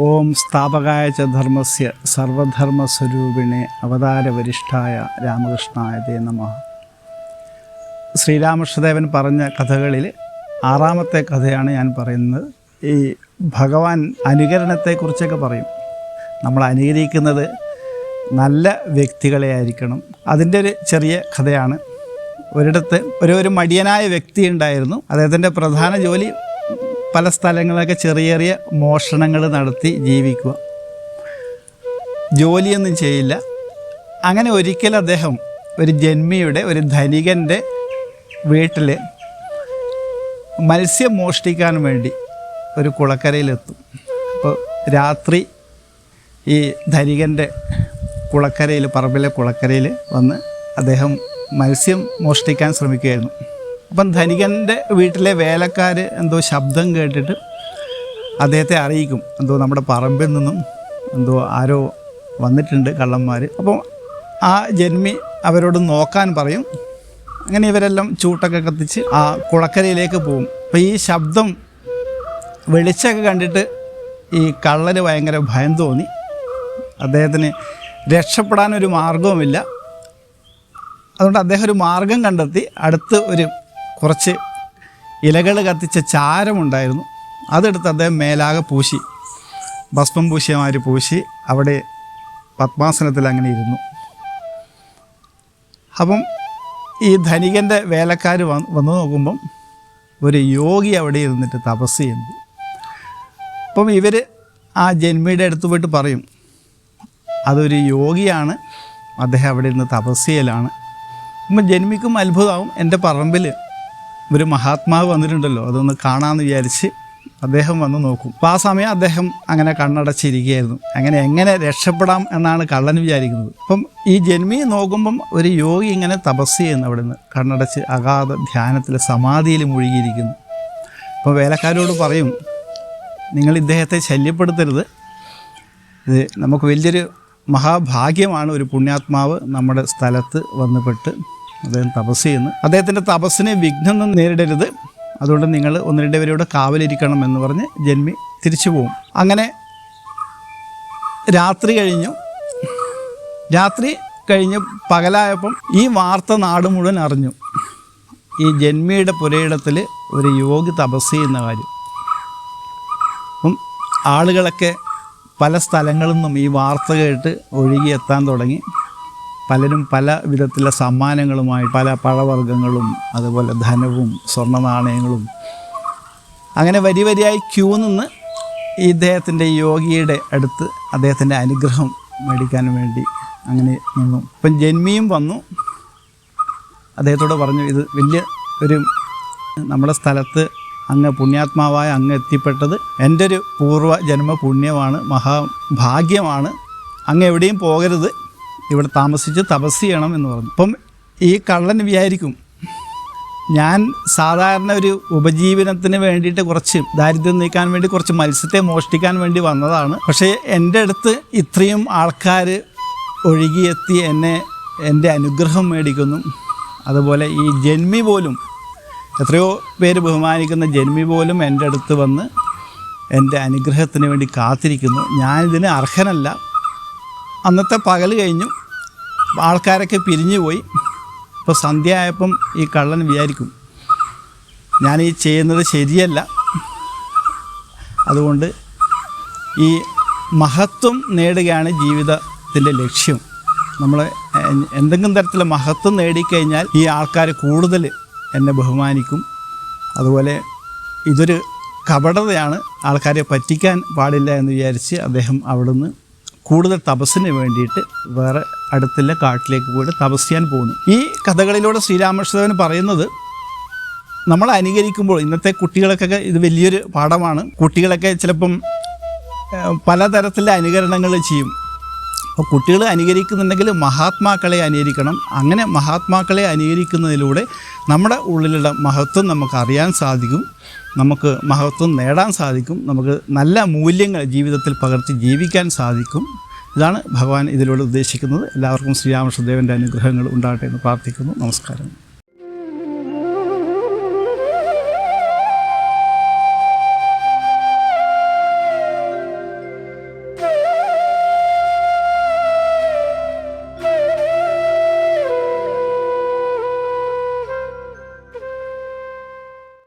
ഓം സ്ഥാപകായ ച ധർമ്മസ്യ സർവധർമ്മസ്വരൂപിണെ അവതാരവരിഷ്ഠായ രാമകൃഷ്ണായ തേ നമ. ശ്രീരാമകൃഷ്ണദേവൻ പറഞ്ഞ കഥകളിൽ ആറാമത്തെ കഥയാണ് ഞാൻ പറയുന്നത്. ഈ ഭഗവാൻ അനുകരണത്തെക്കുറിച്ചൊക്കെ പറയും. നമ്മൾ അനുകരിക്കുന്നത് നല്ല വ്യക്തികളെ ആയിരിക്കണം. അതിന്റെ ഒരു ചെറിയ കഥയാണ്. ഒരിടത്ത് ഒരു ഒരു മടിയനായ വ്യക്തി ഉണ്ടായിരുന്നു. അദ്ദേഹത്തിന്റെ പ്രധാന ജോലി പല സ്ഥലങ്ങളൊക്കെ ചെറിയ ചെറിയ മോഷണങ്ങൾ നടത്തി ജീവിക്കുക. ജോലിയൊന്നും ചെയ്യില്ല. അങ്ങനെ ഒരിക്കൽ അദ്ദേഹം ഒരു ജന്മിയുടെ ഒരു ധനികന്റെ വീട്ടിൽ മത്സ്യം മോഷ്ടിക്കാൻ വേണ്ടി ഒരു കുളക്കരയിലെത്തും. അപ്പോൾ രാത്രി ഈ ധനികന്റെ കുളക്കരയിൽ പറമ്പിലെ കുളക്കരയിൽ വന്ന് അദ്ദേഹം മത്സ്യം മോഷ്ടിക്കാൻ ശ്രമിക്കുകയായിരുന്നു. അപ്പം ധനികന്റെ വീട്ടിലെ വേലക്കാർ എന്തോ ശബ്ദം കേട്ടിട്ട് അദ്ദേഹത്തെ അറിയിക്കും. എന്തോ നമ്മുടെ പറമ്പിൽ നിന്നും എന്തോ ആരോ വന്നിട്ടുണ്ട് കള്ളന്മാർ അപ്പോൾ ആ ജന്മി അവരോട് നോക്കാൻ പറയും. അങ്ങനെ ഇവരെല്ലാം ചൂട്ടൊക്കെ കത്തിച്ച് ആ കുളക്കരയിലേക്ക് പോകും. അപ്പോൾ ഈ ശബ്ദം വെളിച്ചമൊക്കെ കണ്ടിട്ട് ഈ കള്ളന് ഭയങ്കര ഭയം തോന്നി. അദ്ദേഹത്തിന് രക്ഷപ്പെടാനൊരു മാർഗവുമില്ല അതുകൊണ്ട് അദ്ദേഹം ഒരു മാർഗം കണ്ടെത്തി. അടുത്ത് ഒരു കുറച്ച് ഇലകൾ കത്തിച്ച ചാരമുണ്ടായിരുന്നു. അതെടുത്ത് അദ്ദേഹം മേലാകെ പൂശി. ഭസ്മം പൂശിയമാര് പൂശി. അവിടെ പത്മാസനത്തിൽ അങ്ങനെ ഇരുന്നു. അപ്പം ഈ ധനികന്റെ വേലക്കാർ വന്ന് വന്നു നോക്കുമ്പം ഒരു യോഗി അവിടെ ഇരുന്നിട്ട് തപസ് ചെയ്യുന്നു. അപ്പം ഇവർ ആ ജന്മിയുടെ അടുത്ത് പോയിട്ട് പറയും അതൊരു യോഗിയാണ്. അദ്ദേഹം അവിടെ ഇരുന്ന് തപസ് ചെയ്യലാണ്. അപ്പം ജന്മിക്കും അത്ഭുതമാവും. എന്റെ പറമ്പിൽ ഒരു മഹാത്മാവ് വന്നിട്ടുണ്ടല്ലോ അതൊന്ന് കാണാമെന്ന് വിചാരിച്ച് അദ്ദേഹം വന്ന് നോക്കും. അപ്പോൾ ആ സമയം അദ്ദേഹം അങ്ങനെ കണ്ണടച്ചിരിക്കുകയായിരുന്നു. അങ്ങനെ എങ്ങനെ രക്ഷപ്പെടാം എന്നാണ് കള്ളൻ വിചാരിക്കുന്നത്. അപ്പം ഈ ജന്മി നോക്കുമ്പം ഒരു യോഗി ഇങ്ങനെ തപസ് ചെയ്യുന്നു അവിടെ നിന്ന് കണ്ണടച്ച് അഗാധ ധ്യാനത്തിൽ സമാധിയിൽ മുഴുകിയിരിക്കുന്നു. അപ്പോൾ വേലക്കാരോട് പറയും നിങ്ങൾ ഇദ്ദേഹത്തെ ശല്യപ്പെടുത്തരുത്. ഇത് നമുക്ക് വലിയൊരു മഹാഭാഗ്യമാണ് ഒരു പുണ്യാത്മാവ് നമ്മുടെ സ്ഥലത്ത് വന്ന് പെട്ട് അദ്ദേഹം തപസ് ചെയ്യുന്നു. അദ്ദേഹത്തിന്റെ തപസ്സിനെ വിഘ്നം നേരിടരുത്. അതുകൊണ്ട് നിങ്ങൾ ഒന്ന് രണ്ട് പേരോട് കാവലിരിക്കണം എന്ന് പറഞ്ഞ് ജന്മി തിരിച്ചു പോകും. അങ്ങനെ രാത്രി കഴിഞ്ഞു. രാത്രി കഴിഞ്ഞ് പകലായപ്പം ഈ വാർത്ത നാട് മുഴുവൻ അറിഞ്ഞു. ഈ ജന്മിയുടെ പുരയിടത്തിൽ ഒരു യോഗി തപസ് ചെയ്യുന്ന കാര്യം. അപ്പം ആളുകളൊക്കെ പല സ്ഥലങ്ങളിൽ നിന്നും ഈ വാർത്ത കേട്ട് ഒഴുകിയെത്താൻ തുടങ്ങി. പലരും പല വിധത്തിലുള്ള സമ്മാനങ്ങളുമായി പല പഴവർഗങ്ങളും അതുപോലെ ധനവും സ്വർണ നാണയങ്ങളും അങ്ങനെ വരി വരിയായി ക്യൂ നിന്ന് ഈ ഇദ്ദേഹത്തിന്റെ യോഗിയുടെ അടുത്ത് അദ്ദേഹത്തിന്റെ അനുഗ്രഹം മേടിക്കാൻ വേണ്ടി അങ്ങനെ നിന്നു. ഇപ്പം ജന്മിയും വന്നു. അദ്ദേഹത്തോട് പറഞ്ഞു ഇത് വലിയ ഒരു നമ്മുടെ സ്ഥലത്ത് അങ്ങ് പുണ്യാത്മാവായ അങ്ങ് എത്തിപ്പെട്ടത് എന്റെ ഒരു പൂർവ ജന്മ പുണ്യമാണ് മഹാഭാഗ്യമാണ്. അങ്ങ് എവിടെയും പോകരുത്. ഇവിടെ താമസിച്ച് തപസ് ചെയ്യണം എന്ന് പറഞ്ഞു. അപ്പം ഈ കള്ളൻ വിചാരിക്കും ഞാൻ സാധാരണ ഒരു ഉപജീവനത്തിന് വേണ്ടിയിട്ട് കുറച്ച് ദാരിദ്ര്യം നീക്കാൻ വേണ്ടി കുറച്ച് മത്സ്യത്തെ മോഷ്ടിക്കാൻ വേണ്ടി വന്നതാണ്. പക്ഷേ എന്റെ അടുത്ത് ഇത്രയും ആൾക്കാർ ഒഴുകിയെത്തി എന്നെ എന്റെ അനുഗ്രഹം മേടിക്കുന്നു. അതുപോലെ ഈ ജന്മി പോലും എത്രയോ പേര് ബഹുമാനിക്കുന്ന ജന്മി പോലും എന്റെ അടുത്ത് വന്ന് എന്റെ അനുഗ്രഹത്തിന് വേണ്ടി കാത്തിരിക്കുന്നു. ഞാനിതിന് അർഹനല്ല. അന്നത്തെ പകൽ കഴിഞ്ഞു. ആൾക്കാരൊക്കെ പിരിഞ്ഞു പോയി അപ്പോൾ സന്ധ്യ ആയപ്പം ഈ കള്ളൻ വിചാരിക്കും ഞാൻ ഈ ചെയ്യുന്നത് ശരിയല്ല. അതുകൊണ്ട് ഈ മഹത്വം നേടുകയാണ് ജീവിതത്തിന്റെ ലക്ഷ്യം. നമ്മൾ എന്തെങ്കിലും തരത്തിലുള്ള മഹത്വം നേടിക്കഴിഞ്ഞാൽ ഈ ആൾക്കാർ കൂടുതൽ എന്നെ ബഹുമാനിക്കും. അതുപോലെ ഇതൊരു കപടതയാണ് ആൾക്കാരെ പറ്റിക്കാൻ പാടില്ല എന്ന് വിചാരിച്ച് അദ്ദേഹം അവിടുന്ന് കൂടുതൽ തപസ്സിന് വേണ്ടിയിട്ട് വേറെ അടുത്തുള്ള കാട്ടിലേക്ക് പോയിട്ട് തപസ് ചെയ്യാൻ പോകുന്നു. ഈ കഥകളിലൂടെ ശ്രീരാമകൃഷ്ണദേവൻ പറയുന്നത് നമ്മൾ അനുകരിക്കുമ്പോൾ ഇന്നത്തെ കുട്ടികൾക്കൊക്കെ ഇത് വലിയൊരു പാഠമാണ്. കുട്ടികളൊക്കെ ചിലപ്പം പലതരത്തിലുള്ള അനുകരണങ്ങൾ ചെയ്യും. അപ്പോൾ കുട്ടികൾ അനുകരിക്കുന്നുണ്ടെങ്കിൽ മഹാത്മാക്കളെ അനുകരിക്കണം. അങ്ങനെ മഹാത്മാക്കളെ അനുകരിക്കുന്നതിലൂടെ നമ്മുടെ ഉള്ളിലുള്ള മഹത്വം നമുക്ക് അറിയാൻ സാധിക്കും. നമുക്ക് മഹത്വം നേടാൻ സാധിക്കും. നമുക്ക് നല്ല മൂല്യങ്ങൾ ജീവിതത്തിൽ പകർത്തി ജീവിക്കാൻ സാധിക്കും. ഇതാണ് ഭഗവാൻ ഇതിലൂടെ ഉദ്ദേശിക്കുന്നത്. എല്ലാവർക്കും ശ്രീരാമകൃഷ്ണദേവന്റെ അനുഗ്രഹങ്ങൾ ഉണ്ടാകട്ടെ എന്ന് പ്രാർത്ഥിക്കുന്നു. നമസ്കാരം.